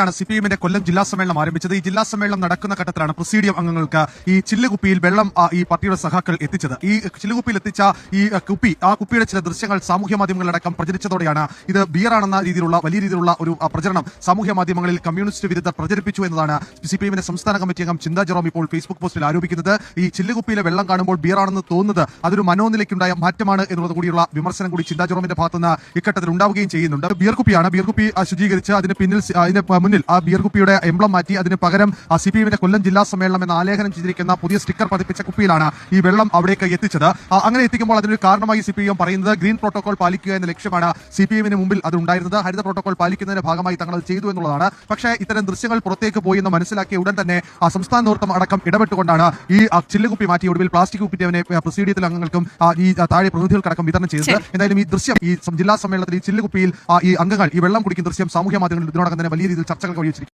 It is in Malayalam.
ഇന്നലെയാണ് സി പി എമ്മിന്റെ കൊല്ലം ജില്ലാ സമ്മേളനം ആരംഭിച്ചത്. ഈ ജില്ലാ സമ്മേളനം നടക്കുന്ന ഘട്ടത്തിലാണ് പ്രൊസീഡിയം അംഗങ്ങൾക്ക് ഈ ചില്ലുകുപ്പിയിൽ വെള്ളം ഈ പാർട്ടിയുടെ സഹാക്കൾ എത്തിച്ചത്. ഈ ചില്ലുകുപ്പിയിൽ എത്തിച്ച ഈ കുപ്പി ആ കുപ്പിയുടെ ചില ദൃശ്യങ്ങൾ സാമൂഹ്യ മാധ്യമങ്ങളിലടക്കം പ്രചരിച്ചതോടെയാണ് ഇത് ബിയറാണെന്ന രീതിയിലുള്ള വലിയ രീതിയിലുള്ള ഒരു പ്രചരണം സാമൂഹ്യ മാധ്യമങ്ങളിൽ കമ്മ്യൂണിസ്റ്റ് വിരുദ്ധ പ്രചരിപ്പിച്ചു എന്നതാണ് സി പി എമ്മിന്റെ സംസ്ഥാന കമ്മിറ്റി അംഗം ചിന്താ ജെറോം ഇപ്പോൾ ഫേസ്ബുക്ക് പോസ്റ്റിൽ ആരോപിക്കുന്നത്. ഈ ചില്ലുകുപ്പിയിലെ വെള്ളം കാണുമ്പോൾ ബിയറാണെന്ന് തോന്നുന്നത് അതൊരു മനോനിലയ്ക്കുണ്ടായ മാറ്റമാണ് എന്നുള്ളത് കൂടിയുള്ള വിമർശനം കൂടി ചിന്താ ജെറോമിന്റെ ഭാഗത്തുനിന്ന് ഇക്കട്ടത്തിൽ ഉണ്ടാവുകയും ചെയ്യുന്നുണ്ട്. ബിയർ കുപ്പിയാണ്. ബിയർ കുപ്പി ശുചീകരിച്ച് അതിന് പിന്നിൽ അതിന് മുന്നിൽ ആ ബിയർ കുപ്പിയുടെ എംബ്ലം മാറ്റി. അതിന് പകരം സി പി എമ്മിന്റെ കൊല്ലം ജില്ലാ സമ്മേളനം എന്ന ആലേഖനം ചെയ്തിരിക്കുന്ന പുതിയ സ്റ്റിക്കർ പതിപ്പിച്ച കുപ്പിയിലാണ് ഈ വെള്ളം അവിടേക്ക് എത്തിച്ചത്. അങ്ങനെ എത്തിക്കുമ്പോൾ അതിനൊരു കാരണമായി സി പി എം പറയുന്നത് ഗ്രീൻ പ്രോട്ടോകോൾ പാലിക്കുക എന്ന ലക്ഷ്യമാണ് സി പി എമ്മിന് മുമ്പിൽ അത് ഉണ്ടായിരുന്നത്. ഹരിത പ്രോട്ടോകോൾ പാലിക്കുന്നതിന്റെ ഭാഗമായി തങ്ങൾ അത് ചെയ്തു എന്നുള്ളതാണ്. പക്ഷേ ഇത്തരം ദൃശ്യങ്ങൾ പുറത്തേക്ക് പോയി എന്ന് മനസ്സിലാക്കിയ ഉടൻ തന്നെ ആ സംസ്ഥാന നേതൃത്വം അടക്കം ഇടപെട്ടുകൊണ്ടാണ് ഈ ചില്ലുകുപ്പി മാറ്റി ഒടുവിൽ പ്ലാസ്റ്റിക് കുപ്പിന്റെ പ്രസിഡിയത്തിൽ അംഗങ്ങൾക്കും ഈ താഴെ പ്രതിനിധികൾക്കടക്കം വിതരണം ചെയ്തത്. എന്തായാലും ഈ ദൃശ്യം ഈ ജില്ലാ സമ്മേളനത്തിൽ ഈ ചില്ലുകുപ്പിയിൽ കുപ്പിയിൽ ഈ അംഗങ്ങൾ ഈ വെള്ളം കുടിക്കുന്ന ദൃശ്യം സാമൂഹ്യ മാധ്യമങ്ങളിൽ ഇതിനോടകം തന്നെ വലിയ രീതിയിൽ @这个203의